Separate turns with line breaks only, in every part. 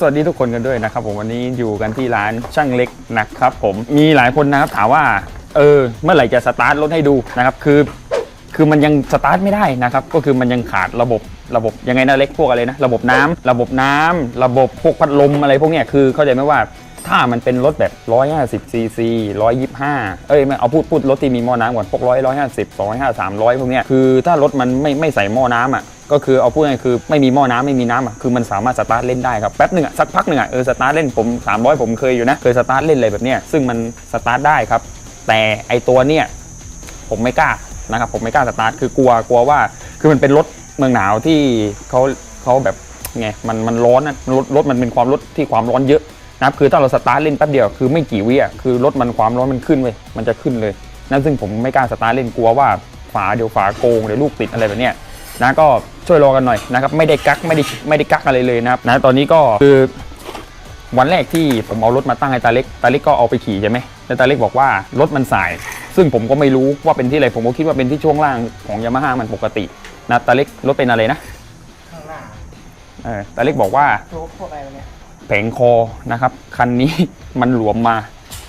สวัสดีทุกคนกันด้วยนะครับผมวันนี้อยู่กันที่ร้านช่างเล็กนะครับผมมีหลายคนนะครับถามว่าเออเมื่อไหร่จะสตาร์ทรถให้ดูนะครับคือคือมันยังสตาร์ทไม่ได้นะครับก็คือมันยังขาดระบบระบบยังไงนะเล็กพวกอะไรนะระบบน้ำระบบน้ำระบบพวกพัดลมอะไรพวกเนี้ยคือเข้าใจไหมว่าถ้ามันเป็นรถแบบ 150ซีซี125 เอ้ยไม่เอาพูดพูดรถที่มีหม้อน้ำก่อนพวก100 150 250 300 พวกเนี้ยคือถ้ารถมันไม่ไม่ใส่หม้อน้ำอะ ก็คือเอาพูดง่ายคือไม่มีหม้อน้ำไม่มีน้ำอะคือมันสามารถสตาร์ทเล่นได้ครับแป๊บหนึ่งอะสักพักหนึ่งอะเออสตาร์ทเล่นผม 300 ผมเคยอยู่นะ เคยสตาร์ทเล่นอะไรแบบเนี้ยซึ่งมันสตาร์ทได้ครับ แต่ไอตัวเนี้ยผมไม่กล้านะครับผมไม่กล้าสตาร์ทคือกลัวกลัวว่าคือมันเป็นรถเมืองหนาวที่เขาเขาแบบไงมันมันร้อนนะรถรถมันเป็นความรถที่ความร้อนเยอะนะครับคือถ้าเราสตาร์ทเล่นแป๊บเดียวคือไม่กี่วิอะคือรถมันความร้อนมันขึ้นเว้ยมันจะขึ้นเลยนั่นซึ่งผมไม่กล้าสตาร์ทเล่นกลัวว่าฝาเดี๋ยวฝาโกงเดี๋ยวลูกติดอะไรแบบเนี้ย นะก็ช่วยรอกันหน่อยนะครับไม่ได้กักไม่ได้ไม่ได้กักอะไรเลยนะครับนะตอนนี้ก็คือวันแรกที่ผมเอารถมาตั้งให้ตาเล็ก ตาเล็กก็เอาไปขี่ใช่ไหมแล้วตาเล็กบอกว่ารถมันสาย ซึ่งผมก็ไม่รู้ว่าเป็นที่อะไร ผมก็คิดว่าเป็นที่ช่วงล่างของยามาฮ่ามันปกตินะตาเล็กรถเป็นอะไรนะ
ข้างหน้า
เออตาเล็กบอกว่า
โชว์พวกอะไรวะเนี่ย
แผงคอนะครับคันนี้มันหลวมมา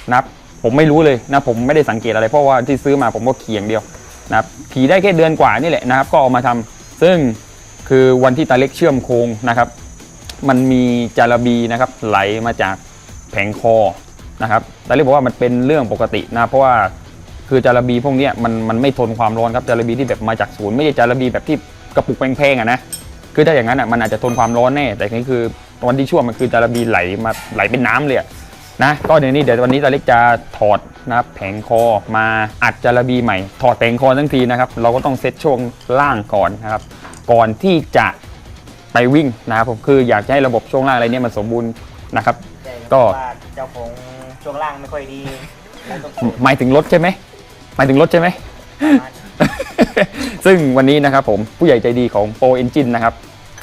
นะครับผมไม่รู้เลยนะผมไม่ได้สังเกตอะไรเพราะว่าที่ซื้อมาผมก็ขี่อย่างเดียวนะครับขี่ได้แค่เดือนกว่านี่แหละนะครับ ก็เอามาทำ ซึ่งคือวันที่ตาเล็กเชื่อมโครงนะครับ มันมีจาระบีนะครับไหลมาจากแผงคอนะครับตาเล็กบอกว่ามันเป็นเรื่องปกตินะเพราะว่าคือจาระบีพวกนี้มันมันไม่ทนความร้อนครับจาระบีที่แบบมาจากศูนย์ไม่ใช่จาระบีแบบที่กระปุกแพงๆอะนะคือถ้าอย่างนั้นอะมันอาจจะทนความร้อนแน่ แต่นี่คือวันที่ช่วงมันคือจาระบีไหลมาไหลเป็นน้ำเลยนะก็เดี๋ยวนี้เดี๋ยววันนี้ตาเล็กจะถอด นะครับแผงคอมาอัดจาระบีใหม่ ถอดแผงคอทั้งทีนะครับเราก็ต้องเซตช่วงล่างก่อนนะครับ ก่อนที่จะไปวิ่งนะครับผมคืออยากจะให้ระบบช่วงล่างอะไรเนี่ยมันสมบูรณ์นะครับ
แต่
ก็
ว่าเจ้าของช่วงล่างไม่ค่อยดีเลยต้องสู
หมายถึงรถใช่ไหมหมายถึงรถใช่ไหม
มา
ซึ่งวันนี้นะครับผมผู้ใหญ่ใจดีของ Pro Engine นะครับ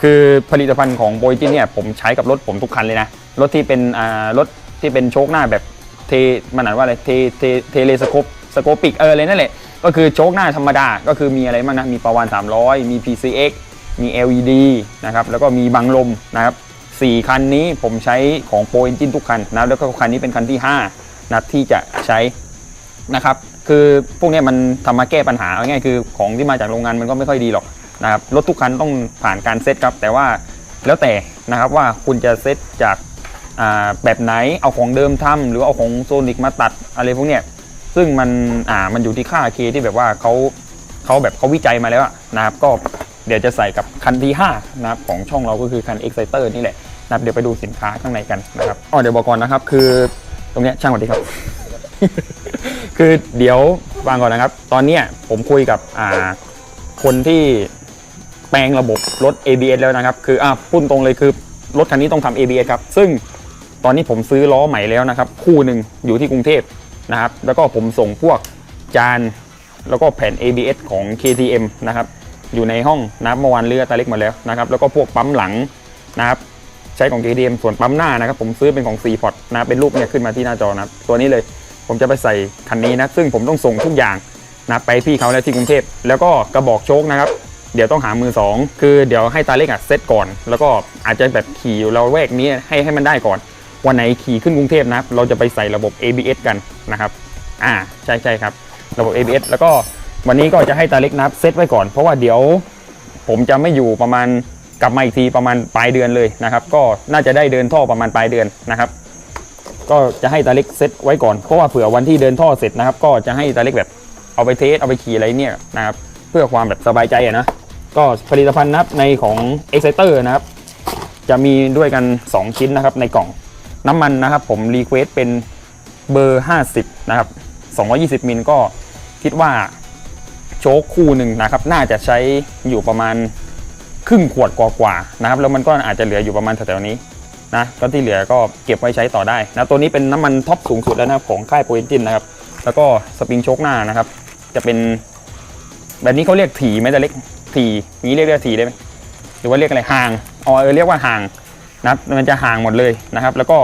คือผลิตภัณฑ์ของ Pro Engine เนี่ยผมใช้กับรถผมทุกคันเลยนะ รถที่เป็นอ่ารถที่เป็นโชคหน้าแบบ เทมันอ่านว่าอะไรเทเทเทเลสโคปสโคปิกเอออะไรนั่นแหละ ก็คือโชคหน้าธรรมดา ก็คือมีอะไรบ้างนะ มีประวาน300 มี PCX มี LED นะครับ แล้วก็มีบังลมนะครับสี่คันนี้ผมใช้ของ Pro Engine ทุกคันนะแล้วก็คันนี้เป็นคันที่ 5 นะที่จะใช้นะครับคือพวกนี้มันทำมาแก้ปัญหาเอาง่ายคือของที่มาจากโรงงานมันก็ไม่ค่อยดีหรอกนะครับรถทุกคันต้องผ่านการเซตครับ แต่ว่าแล้วแต่นะครับว่าคุณจะเซตจาก แบบไหนเอาของเดิมทำหรือเอาของโซนิกมาตัดอะไรพวกเนี้ยซึ่งมันอ่ามันอยู่ที่ค่าเคที่แบบว่าเขาเขาแบบเขาวิจัยมาแล้วนะครับก็เดี๋ยวจะใส่กับคันที่5นะครับของช่องเราก็คือคัน Exciter นี่แหละนะครับเดี๋ยวไปดูสินค้าข้างในกันนะครับอ๋อเดี๋ยวบอกก่อนนะครับ คือตรงเนี้ยช่างสวัสดีครับ คือเดี๋ยววางก่อนนะครับ ตอนเนี้ยผมคุยกับอ่าคนที่แปลงระบบรถ ABS แล้วนะครับ คืออ่าพูดตรงเลยคือรถคันนี้ต้องทำ ABS ครับ ซึ่ง ตอนนี้ผมซื้อล้อใหม่แล้วนะครับ คู่หนึ่งอยู่ที่กรุงเทพนะครับ แล้วก็ผมส่งพวกจาน แล้วก็แผ่น ABS ของ KTM นะครับอยู่ในห้องนะครับเมื่อวานเลือตาเล็กหมาแล้วนะครับแล้วก็พวกปั๊มหลังนะครับใช้ของ KTM ส่วนปั๊มหน้านะครับผมซื้อเป็นของ4พอร์ตนะเป็นรูปเนี่ยขึ้นมาที่หน้าจอนะครับตัวนี้เลยผมจะไปใส่คันนี้นะซึ่งผมต้องส่งทุกอย่างนะไปพี่เขาแล้วที่กรุงเทพแล้วก็กระบอกโชคนะครับเดี๋ยวต้องหามือสองคือเดี๋ยวให้ตาเล็กอะเซตก่อน แล้วก็อาจจะแบบขี่อยู่เราแวกนี้ให้ให้มันได้ก่อน วันไหนขี่ขึ้นกรุงเทพนะครับ เราจะไปใส่ระบบ ABS กันนะครับ อ่า ใช่ใช่ครับ ระบบ ABS แล้วก็วันนี้ก็จะให้ตาเล็กนะครับเซตไว้ก่อน เพราะว่าเดี๋ยวผมจะไม่อยู่ประมาณกลับมาอีกทีประมาณปลายเดือนเลยนะครับ ก็น่าจะได้เดินท่อประมาณปลายเดือนนะครับ ก็จะให้ตาเล็กเซตไว้ก่อน เพราะว่าเผื่อวันที่เดินท่อเสร็จนะครับ ก็จะให้ตาเล็กแบบเอาไปเทสเอาไปขี่อะไรเนี่ยนะครับ เพื่อความแบบสบายใจนะ ก็ผลิตภัณฑ์นับในของ Exciter นะครับ จะมีด้วยกัน 2 ชิ้นนะครับในกล่อง น้ำมันนะครับผมรีเควสเป็นเบอร์ 50 นะครับ 220 มิลก็คิดว่าโชคคู่หนึ่งนะครับ น่าจะใช้อยู่ประมาณครึ่งขวดกว่าๆนะครับ แล้วมันก็อาจจะเหลืออยู่ประมาณแถวๆนี้นะก็ที่เหลือก็เก็บไว้ใช้ต่อได้นะตัวนี้เป็นน้ำมันท็อปสูงสุดแล้วนะของค่ายโปรเอนจินนะครับ แล้วก็สปริงโชคหน้านะครับ จะเป็น แบบนี้เขาเรียกถี่ไหมจะเล็กถี่นี้เรียกเรียกถี่ได้ไหมหรือว่าเรียกอะไรห่างอ๋อเออเรียกว่าห่าง นะครับมันจะห่างหมดเลยนะครับ แล้วก็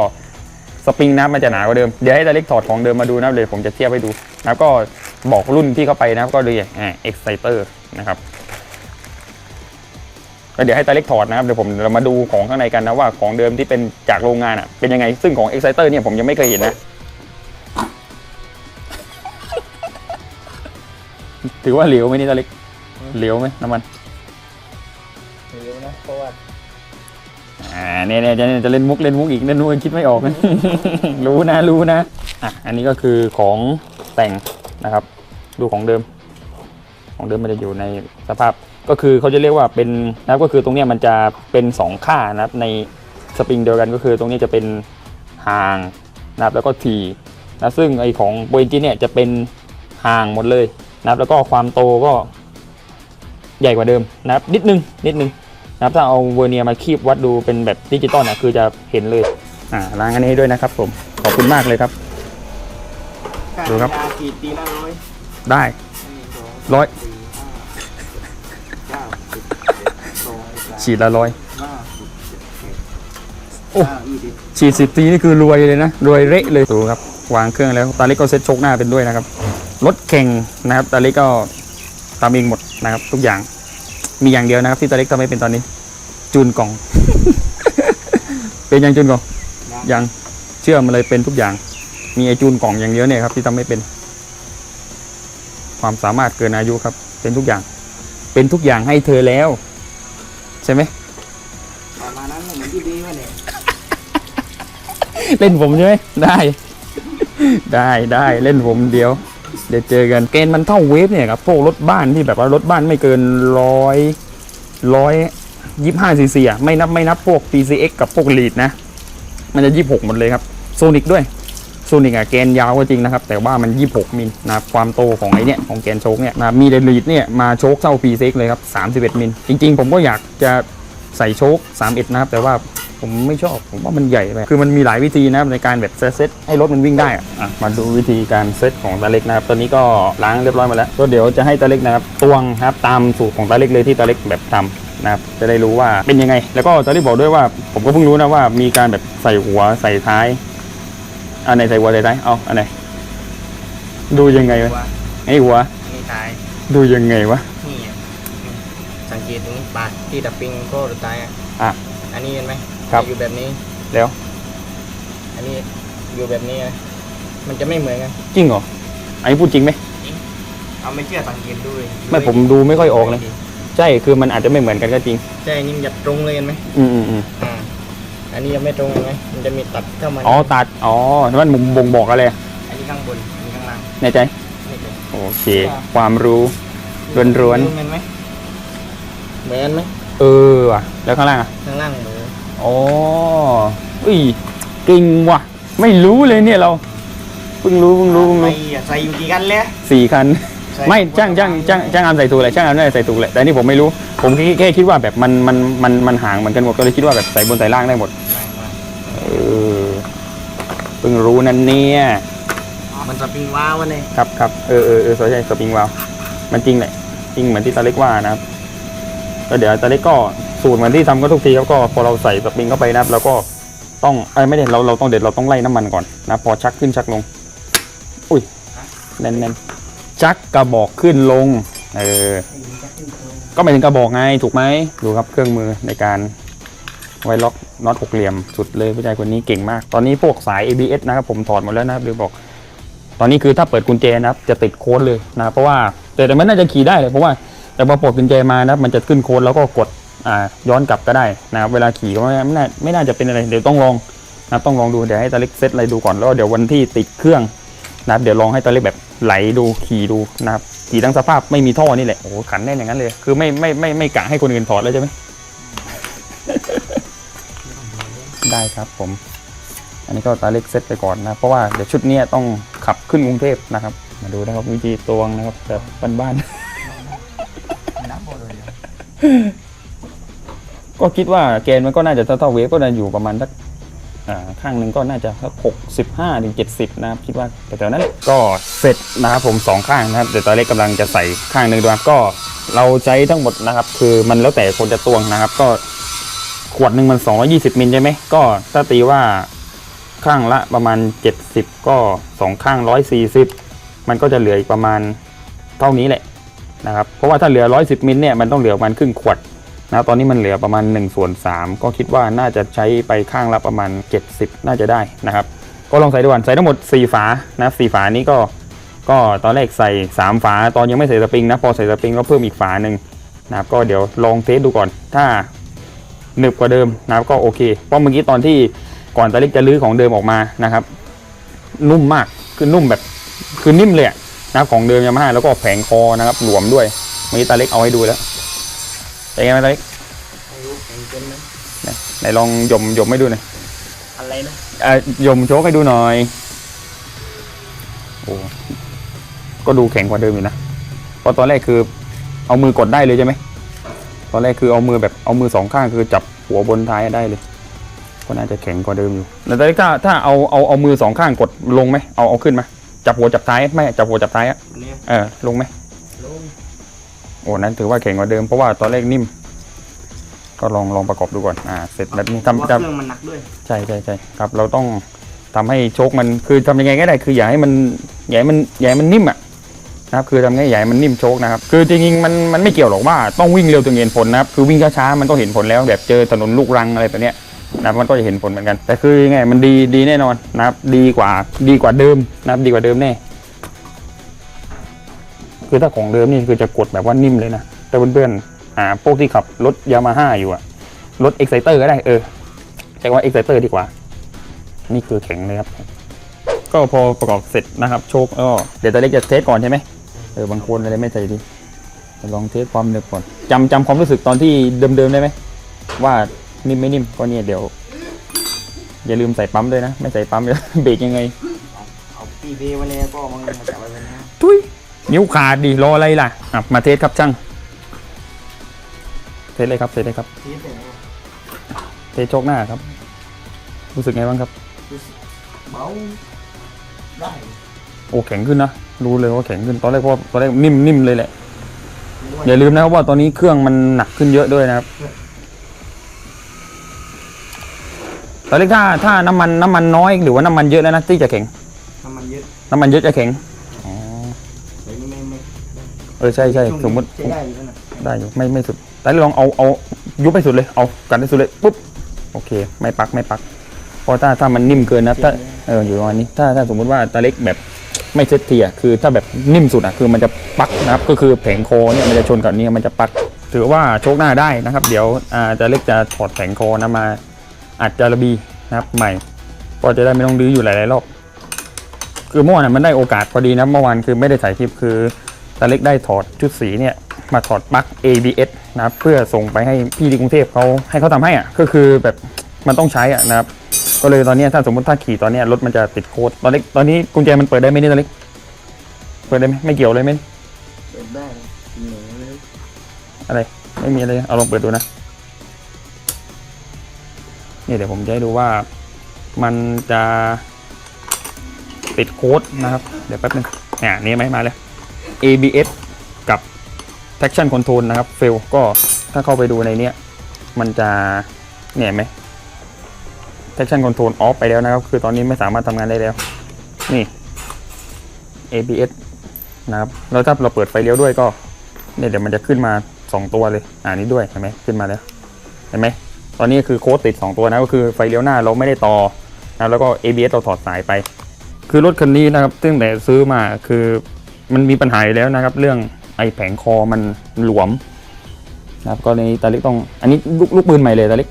สปริงนับมันจะหนากว่าเดิม เดี๋ยวให้ตาเล็กถอดของเดิมมาดูนะครับเลยผมจะเทียบให้ดูนะครับก็บอกรุ่นที่เข้าไปนะครับก็เลยอ่า exciter นะครับก็เดี๋ยวให้ตาเล็กถอดนะครับเดี๋ยวผมเรามาดูของข้างในกันนะว่าของเดิมที่เป็นจากโรงงานอะเป็นยังไงซึ่งของ Exciter เนี่ยผมยังไม่เคยเห็นนะ ถือว่าเหลวไหมนี่ตาเล็กเหลวไหมน้ำมัน อ่าเนี่ยเนี่ยจะจะเล่นมุกเล่นมุกอีกเล่นมุกคิดไม่ออกนะรู้นะรู้นะอะอันนี้ก็คือของแต่งนะครับดูของเดิม ของเดิมมันจะอยู่ในสภาพก็คือเขาจะเรียกว่าเป็นนะครับก็คือตรงเนี้ยมันจะเป็นสองค่านะครับในสปริงเดียวกันก็คือตรงนี้จะเป็นห่างนะครับแล้วก็ทีนะซึ่งไอของโบอินจิเนี่ยจะเป็นห่างหมดเลยนะครับแล้วก็ความโตก็ใหญ่กว่าเดิมนะครับนิดนึงนิดนึง นะครับถ้าเอาเวอร์เนียร์มาคีบวัดดูเป็นแบบดิจิตอลนะคือจะเห็นเลยอ่าล้างอันนี้ให้ด้วยนะครับผมขอบคุณมากเลยครับ
การ
ดูครับ
ยาขีดตีละร้อย
ได้
หนึ่งสอง
ร้อย
สี่ห้าเก้าสิบเจ็ดสองสาม
ฉีดละร้อย
ห้าหกเจ็ดแปด
โอ้
เก้ายี่สิบ
ฉีดสิบทีนี่คือรวยเลยนะ รวยเละเลยดูครับ วางเครื่องแล้วตาเล็กก็เซ็ตโชกหน้าเป็นด้วยนะครับ รถแข่งนะครับตาเล็กก็ทำเองหมดนะครับ ทุกอย่าง มีอย่างเดียวนะครับที่ตาเล็กทำไม่เป็นตอนนี้ จูนกล่อง เป็นยังจูนกล่องยังเชื่อมันเลยเป็นทุกอย่าง มีไอจูนกล่องอย่างเดียวเนี่ยครับที่ทำไม่เป็น ความสามารถเกินอายุครับ เป็นทุกอย่าง เป็นทุกอย่างให้เธอแล้ว ใช่ไหม
ประมาณนั้นเหมือนที่ดีวะเนี่ย
เล่นผมใช่ไหมได้ ได้ได้เล่นผมเดียว เดี๋ยวเจอกันเกณฑ์มันเท่าเวฟเนี่ยครับพวกรถบ้านที่แบบว่ารถบ้านไม่เกินร้อยร้อยยี่ห้าซีซีอะไม่นับไม่นับพวก PCX กับพวกลีดนะ มันจะยี่หกหมดเลยครับโซนิกด้วยโซนิกอะแกนยาวก็จริงนะครับ แต่ว่ามัน26มิลนะครับความโตของไอเนี่ยของแกนโชคเนี่ยนะมีเดลีดเนี่ยมาโชคเท่า PCX เลยครับ31มิลจริง ๆ ผมก็อยากจะใส่โชค31นะครับ แต่ว่า ผมไม่ชอบ ผมว่ามันใหญ่ไปคือมันมีหลายวิธีนะครับในการแบบเซตให้รถมันวิ่งได้อะอะมาดูวิธีการเซตของตาเล็กนะครับ ตอนนี้ก็ล้างเรียบร้อยมาแล้ว ก็เดี๋ยวจะให้ตาเล็กนะครับตวงครับตามสูตรของตาเล็กเลยที่ตาเล็กแบบทำนะครับจะได้รู้ว่าเป็นยังไง แล้วก็ตาเล็กบอกด้วยว่า ผมก็เพิ่งรู้นะว่ามีการแบบใส่หัวใส่ท้ายอันไหนใส่หัวใส่ท้ายเอาอันไหนดูยังไงวะ
ว่า
ไอ้หัว
นี่ตาย
ดูยังไงวะ
นี่อะนี่สังเกตตรงนี้ปาดที่ดับปิงก็หรือตายอะ
อะ
อันนี้เห็นไหม
ครับ
อยู่แบบนี้
แล้ว
อันนี้อยู่แบบนี้นะมันจะไม่เหมือนกัน
จริงเหรอ อันนี้พูดจริงไหม
เอาไม่เชื่อสังเกตดูเลย
ไม่ผมดูไม่ค่อยออกเลย ใช่ คือมันอาจจะไม่เหมือนกันก็จริง
ใช่นี่มันจะตรงเลยเห็นไหม
อืมอืมอืม
อ่า อันนี้ยังไม่ตรงเห็นไหมมันจะมีตัดเข้ามา
อ๋อ ตัด อ๋อนั่นมันบ่งบอกอะไร
อันนี้ข้างบน อันนี้ข้างล่าง
ในใจ
นี่เลย
โอเค ความรู้ ล้วนๆ
เหมือนไหมเหมือนไหม
เออว่ะ แล้วข้างล่างอะ
ข้างล่างเหมือน
อ๋ออุ้ยเก่งว่ะ ไม่รู้เลยเนี่ยเรา เพิ่งรู้เพิ่งรู้เพิ่ง
ไม่
รู้
อะใส่อยู่กี่กันเลย
สี่คัน
ใส่
ไม่จ้างจ้างจ้างจ้างอันใส่ถูกเลยจ้างอันไม่ได้ใส่ถูกเลยแต่นี่ผมไม่รู้ ผมแค่แค่คิดว่าแบบมันมันมันมันห่างเหมือนกันหมดก็เลยคิดว่าแบบใส่บนใส่ล่างได้หมด
ไม่ไม่
เออเพิ่งรู้นั่นเนี่ย
มันจะปิงว้าวะเนี่ย
ครับครับเออเออเออใช่สปริงวาลวมันจริงแหละจริงเหมือนที่ตาเล็กว่านะครับก็เดี๋ยวตาเล็กก็ สูตรเหมือนที่ทำก็ทุกทีครับก็พอเราใส่สปริงเข้าไปนะครับเราก็ต้องเอ้ไม่ได้เราเราต้องเด็ดเราต้องไล่น้ำมันก่อนนะพอชักขึ้นชักลง อุ้ยแน่นๆชักกระบอกขึ้นลงเออก็หมายถึงกระบอกไงถูกไหมดูครับเครื่องมือในการไวล็อกน็อตหกเหลี่ยมสุดเลยผู้ชายคนนี้เก่งมาก ตอนนี้พวกสาย ABS นะครับผมถอดหมดแล้วนะครับหรือบอก ตอนนี้คือถ้าเปิดกุญแจนะครับ จะติดโค้ดเลยนะเพราะว่าแต่แต่มันน่าจะขี่ได้เลยเพราะว่าแต่พอปลดกุญแจมานะมันจะขึ้นโค้ดแล้วก็กด ย้อนกลับก็ได้นะครับเวลาขี่ก็ไม่ไม่น่าไม่น่าจะเป็นอะไรเดี๋ยวต้องลองนะต้องลองดูเดี๋ยวให้ตาเล็กเซตอะไรดูก่อนแล้วเดี๋ยววันที่ติดเครื่องนะครับเดี๋ยวลองให้ตาเล็กแบบไหลดูขี่ดูนะครับขี่ทั้งสภาพไม่มีท่อนี่แหละโอ้ขันแน่นอย่างนั้นเลย คือไม่ไม่ไม่ไม่กะให้คนอื่นถอดแล้วใช่ไหมได้ครับผม อันนี้ก็ตาเล็กเซตไปก่อนนะ เพราะว่าเดี๋ยวชุดนี้ต้องขับขึ้นกรุงเทพนะครับ มาดูนะครับวิธีตวงนะครับแบบบ้านๆ ก็คิดว่าเกณฑ์มันก็น่าจะเท่าๆเวฟก็น่าอยู่ประมาณสักข้างหนึ่งก็น่าจะสักหกสิบห้าถึงเจ็ดสิบนะครับคิดว่าแถวๆนั้นก็เสร็จนะครับผมสองข้างนะครับเดี๋ยวตาเล็กกำลังจะใส่ข้างหนึ่งด้วยก็เราใช้ทั้งหมดนะครับ คือมันแล้วแต่คนจะตวงนะครับ ก็ขวดหนึ่งมัน 220 มิลใช่ไหมก็ถ้าตีว่าข้างละประมาณ 70 ก็สองข้าง 140 มันก็จะเหลืออีกประมาณเท่านี้แหละนะครับเพราะว่าถ้าเหลือ 110 มิลเนี่ยมันต้องเหลือประมาณครึ่งขวด นะตอนนี้มันเหลือประมาณ1ส่วน3ก็คิดว่าน่าจะใช้ไปข้างละประมาณ 70 น่าจะได้นะครับ ก็ลองใส่ดูก่อนใส่ทั้งหมด 4 ฝานะ4ฝานี้ก็ก็ตอนแรกใส่ 3 ฝา ตอนยังไม่ใส่สปริงนะพอใส่สปริงก็เพิ่มอีกฝาหนึ่งนะครับก็เดี๋ยวลองเทสดูก่อน ถ้าหนึบกว่าเดิมนะครับก็โอเค เพราะเมื่อกี้ตอนที่ก่อนตาเล็กจะลื้อของเดิมออกมานะครับ นุ่มมากคือนุ่มแบบคือนิ่มเลยนะครับของเดิมยามาฮ่าแล้วก็แผงคอนะครับหลวมด้วยเมื่อกี้ตาเล็กเอาให้ดูแล้ว เป็นไงไหมตาเล็ก
ไม่รู้เห็นเป็นไหม
ไหนลองยมยมให้ดูหน่อย
อะไรนะ
อะยมโชกให้ดูหน่อยโอ้ก็ดูแข็งกว่าเดิมอยู่นะเพราะตอนแรกคือเอามือกดได้เลยใช่ไหมตอนแรกคือเอามือแบบเอามือสองข้างคือจับหัวบนท้ายได้เลยก็น่าจะแข็งกว่าเดิมอยู่แล้วตอนนี้ถ้าถ้าเอาเอาเอามือสองข้างกดลงไหมเอาเอาขึ้นไหมจับหัวจับท้ายไม่จับหัวจับท้ายอะ
เนี่ย
เออลงไหม
ลง
โอ้นั้นถือว่าแข็งกว่าเดิมเพราะว่าตอนแรกนิ่ม ก็ลองลองประกอบดูก่อนอ่าเสร็จแบบนี้
เพราะว่า
ทำ
เค
ทำ
รื่องมันหนักด้วย
ใช่ใช่ใช่ครับ เราต้องทำให้โชคมันคือทำยังไงก็ได้ คืออย่าให้มันอย่าให้มันอย่าให้มันนิ่มอะนะครับคือทำไงอย่าให้มันนิ่มโชคนะครับ คือจริงๆมันมันไม่เกี่ยวหรอกว่าต้องวิ่งเร็วถึงเห็นผลนะครับ คือวิ่งช้าๆมันก็เห็นผลแล้วแบบเจอถนนลูกรังอะไรแบบเนี้ยนะครับมันก็จะเห็นผลเหมือนกัน แต่คือยังไงมันดีดีแน่นอนนะครับ ดีกว่าดีกว่าเดิมนะครับดีกว่าเดิมแน่ คือถ้าของเดิมนี่คือจะกดแบบว่านิ่มเลยนะ แต่เพื่อนๆอ่าพวกที่ขับรถยามาฮ่าอยู่อะรถเอ็กไซเตอร์ก็ได้เออใช้คำว่าเอ็กไซเตอร์ดีกว่า นี่คือแข็งเลยครับ ก็พอประกอบเสร็จนะครับ โชคก็เดี๋ยวตอนเล็กจะเทสก่อนใช่ไหมเออบางคนอะไรไม่ใส่ดีจะลองเทสความเร็วก่อนจำจำความรู้สึกตอนที่เดิมๆได้ไหมว่านิ่มไม่นิ่มก็เนี่ยเดี๋ยว อย่าลืมใส่ปั๊มด้วยนะ ไม่ใส่ปั๊มเดี๋ยวเบรกยังไง
เอาปีเบไว้เลยก็มันมาจับไว้เลยนะ
ทุย นิ้วขาดดิรออะไรล่ะอะมาเทสครับช่างเทสเลยครับเทสเลยครับ
ทีเสร็จแล้ว
เทสโชคหน้าครับ รู้สึกไงบ้างครับ
เบาได้
โอ้แข็งขึ้นนะ รู้เลยว่าแข็งขึ้นตอนแรกเพราะตอนแรกนิ่มนิ่มเลยแหละ
ไม่รู้ว่า
อย่าลืมนะครับว่าตอนนี้เครื่องมันหนักขึ้นเยอะด้วยนะครับตอนแรกถ้าถ้าน้ำมันน้ำมันน้อยหรือว่าน้ำมันเยอะแล้วนะที่จะแข็ง
น้ำมันเยอะ
น้ำมันเยอะจะแข็ง อ๋อ
แต่นี่ไม่ไม่
เออใช่ใช่
ช่วง
สมมติ
ใช้ได้อยู่แล้วนะ
ได้อยู่ไม่ไม่สุด แต่ลองเอาเอายุบไปสุดเลยเอากันให้สุดเลยปุ๊บโอเค ไม่ปักไม่ปักเพราะถ้าถ้ามันนิ่มเกินนะถ้าเอออยู่ประมาณนี้ถ้าถ้าสมมุติว่าตาเล็กแบบไม่เซตทีอะคือถ้าแบบนิ่มสุดอะคือมันจะปักนะครับก็คือแผงโคเนี่ยมันจะชนกับเนี้มันจะปัก ถือว่าโชคหน้าได้นะครับ เดี๋ยวอ่าตาเล็กจะถอดแผงโคนะมาอัดจาระบีนะครับใหม่ก็จะได้ไม่ต้องดื้ออยู่หลายๆรอบคือเมื่อวานนะมันได้โอกาสพอดีนะเมื่อวานคือไม่ได้ถ่ายคลิปคือ ตาเล็กได้ถอดชุดสีเนี่ยมาถอดปลั๊ก ABS นะครับเพื่อส่งไปให้พี่ที่กรุงเทพเขาให้เขาทำให้อะก็คือแบบมันต้องใช้อะนะครับก็เลยตอนเนี้ยถ้าสมมติถ้าขี่ตอนเนี้ยรถมันจะติดโค้ดตอนเล็กตอนนี้กุญแจมันเปิดได้ไหมเนี่ยตอนเล็กเปิดได้ไหมไม่เกี่ยวเลยไหม
เปิดได้เหนียวเลย
อะไรไม่มีอะไรเอาลองเปิดดูนะนี่เดี๋ยวผมจะให้ดูว่ามันจะติดโค้ดนะครับ เดี๋ยวแป๊บนึงเนี่ยนี่ไหมมาเลย ABS กับ traction control นะครับ fail ก็ถ้าเข้าไปดูในเนี้ยมันจะเนี่ยเห็นไหม traction control off ไปแล้วนะครับ คือตอนนี้ไม่สามารถทำงานได้แล้ว นี่ ABS นะครับแล้วถ้าเราเปิดไฟเลี้ยวด้วยก็เนี่ยเดี๋ยวมันจะขึ้นมา 2 ตัวเลยอ่านี้ด้วยเห็นไหมขึ้นมาแล้วเห็นไหมตอนนี้คือโค้ดติด 2 ตัวนะก็คือไฟเลี้ยวหน้าเราไม่ได้ต่อนะแล้วก็ ABS เราถอดสายไป คือรถคันนี้นะครับตั้งแต่ซื้อมาคือ มันมีปัญหาอยู่แล้วนะครับ เรื่องไอแผงคอมันหลวมนะครับก็ในตาเล็กต้องอันนี้ลูกลูกปืนใหม่เลยตาเล็ก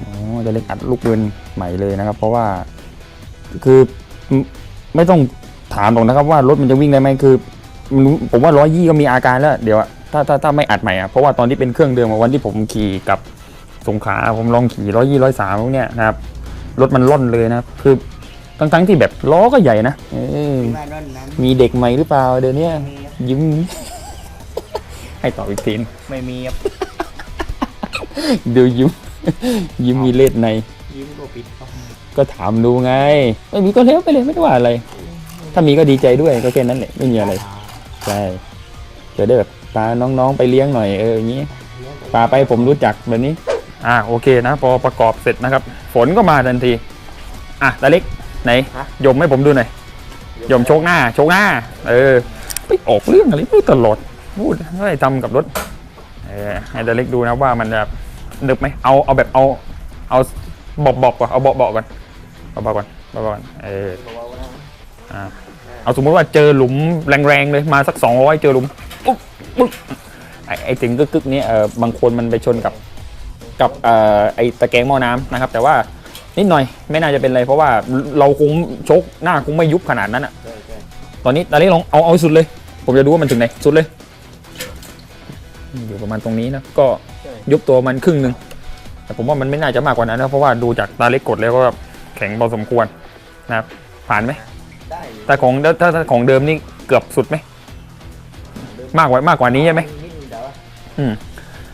อ๋อตาเล็กอัดลูกปืนใหม่เลยนะครับ เพราะว่าคือไม่ต้องถามหรอกนะครับว่ารถมันจะวิ่งได้ไหมคือผมว่าร้อยยี่ก็มีอาการแล้ว เดี๋ยวถ้าถ้าถ้าไม่อัดใหม่อะเพราะว่าตอนที่เป็นเครื่องเดิมวันที่ผมขี่กับสงขาผมลองขี่ร้อยยี่ร้อยสามพวกเนี้ยนะครับรถมันล่อนเลยนะครับคือ ทั้งทั้งๆที่แบบล้อก็ใหญ่นะเออ
ไม่ร้อนนั้น
มีเด็กใหม่หรือเปล่าเดี๋ยวนี้
ไม่มีครับ
ยิ้ม ให้ตอบอีกทีน
ไม่มีครับ
ดูยิ้ม ยิ้มมีเลสใน
ยิ้มก็ปิดครับ
ก็ถามดูไงไม่มีก็เลี้ยวไปเลยไม่ได้ว่าอะไร ถ้ามีก็ดีใจด้วยก็แค่นั้นแหละไม่มีอะไรใช่จะได้แบบพาน้องๆไปเลี้ยงหน่อยเอออย่างนี้พาไปผมรู้จักแบบนี้ อ่าโอเคนะ พอประกอบเสร็จนะครับ ฝนก็มาทันที อะตาเล็ก ไหนยมให้ผมดูหน่อยยมโชกหน้าโชกหน้า เออไปออกเรื่องอะไรไม่ตลอดพูดอะไรทำกับรถเอออให้เดเล็กดูนะว่ามันแบบนึบไหมเอาเอาแบบเอาเอาบอกบอกก่อนเอาเบาเบาก่อนเบาเบาก่อนเบาๆก่อนเออ
เบาๆนะ
อ่าเอาสมมติว่าเจอหลุมแรงๆเลยมาสัก200เจอหลุมปุ๊บปุ๊บไอ้ไอ้ถึงกึกๆเนี้ยเออบางคนมันไปชนกับกับเอ่อไอ้ตะแกรงหม้อน้ำนะครับ แต่ว่า นิดหน่อยไม่น่าจะเป็นไรเพราะว่าเราคงชกหน้าคงไม่ยุบขนาดนั้นอะ
ใช่ใช่
ตอนนี้ตอนนี้ลองเอาเอาให้สุดเลย ผมจะดูว่ามันถึงไหนสุดเลย อยู่ประมาณตรงนี้นะก็
ใช่
ยุบตัวมันครึ่งหนึ่งแต่ผมว่ามันไม่น่าจะมากกว่านั้นนะเพราะว่าดูจากตาเล็กกดแล้วก็แข็งพอสมควรนะครับผ่านไหม
ได้อยู่
แต่ของถ้าถ้าของเดิมนี่เกือบสุดไหมมากกว่ามากกว่านี้ใช่ไหม
นิดนึงแต่ว่า
อืม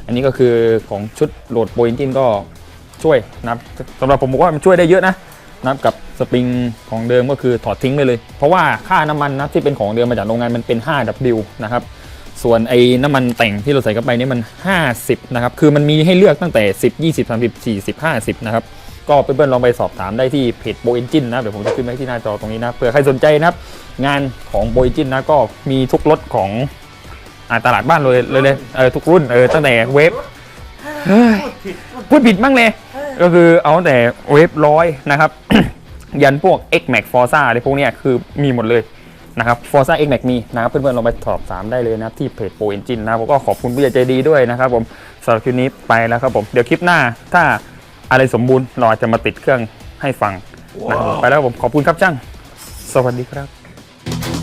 อันนี้ก็คือของชุดโหลดโปรอินจินก็ ช่วยนะครับสำหรับผมบอกว่ามันช่วยได้เยอะนะนะครับกับสปริงของเดิมก็คือถอดทิ้งไปเลย เพราะว่าค่าน้ำมันนะที่เป็นของเดิมมาจากโรงงานมันเป็น 5W นะครับส่วนไอ้น้ำมันแต่งที่เราใส่เข้าไปนี่มัน 50 นะครับ คือมันมีให้เลือกตั้งแต่ 10 20 30 40 50 นะครับ ก็เพื่อนๆลองไปสอบถามได้ที่เพจโบ e n จินนะ เดี๋ยวผมจะขึ้นไว้ที่หน้าจอตรงนี้นะ เผื่อใครสนใจนะครับ งานของโบ e n จินนะ ก็มีทุกรถของอตลาดบ้านเลยเลยเลยเออทุกรุ่นเออตั้งแต่เวฟ เฮ้ยพูดผิดบ้างเลย ก็คือเอาตั้งแต่เวฟร้อยนะครับ ยันพวก X Max Forza อะไรพวกเนี้ยคือมีหมดเลยนะครับ Forza X Max มีนะครับเพื่อนๆลองไปสอบถามได้เลยนะครับที่เพจ Pro Engine นะครับผมก็ขอบคุณผู้ใหญ่ใจดีด้วยนะครับผมสำหรับคลิปนี้ไปแล้วครับผมเดี๋ยวคลิปหน้าถ้าอะไรสมบูรณ์เราอาจจะมาติดเครื่องให้ฟังนะครับผมไปแล้วครับผมขอบคุณครับช่างสวัสดีครับ